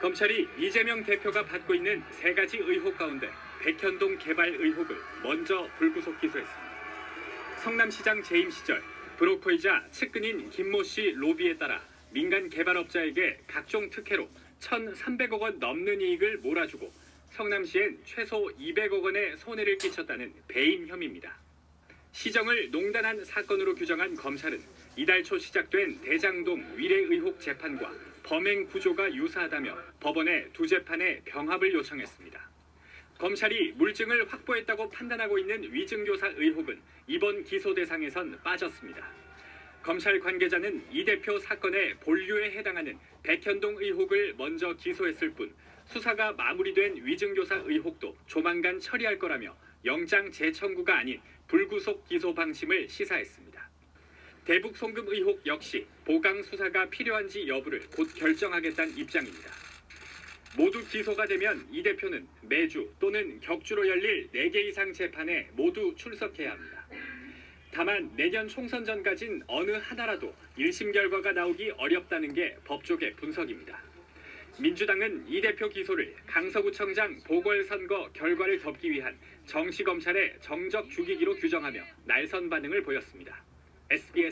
검찰이 이재명 대표가 받고 있는 세 가지 의혹 가운데 백현동 개발 의혹을 먼저 불구속 기소했습니다. 성남시장 재임 시절 브로커이자 측근인 김모 씨 로비에 따라 민간 개발업자에게 각종 특혜로 1,300억 원 넘는 이익을 몰아주고 성남시엔 최소 200억 원의 손해를 끼쳤다는 배임 혐의입니다. 시정을 농단한 사건으로 규정한 검찰은 이달 초 시작된 대장동 위례 의혹 재판과 범행 구조가 유사하다며 법원에 두 재판의 병합을 요청했습니다. 검찰이 물증을 확보했다고 판단하고 있는 위증교사 의혹은 이번 기소 대상에선 빠졌습니다. 검찰 관계자는 이 대표 사건의 본류에 해당하는 백현동 의혹을 먼저 기소했을 뿐 수사가 마무리된 위증교사 의혹도 조만간 처리할 거라며 영장 재청구가 아닌 불구속 기소 방침을 시사했습니다. 대북 송금 의혹 역시 보강 수사가 필요한지 여부를 곧 결정하겠다는 입장입니다. 모두 기소가 되면 이 대표는 매주 또는 격주로 열릴 4개 이상 재판에 모두 출석해야 합니다. 다만 내년 총선 전까진 어느 하나라도 1심 결과가 나오기 어렵다는 게 법조계 분석입니다. 민주당은 이 대표 기소를 강서구청장 보궐선거 결과를 덮기 위한 정치검찰의 정적 죽이기로 규정하며 날선 반응을 보였습니다. SBS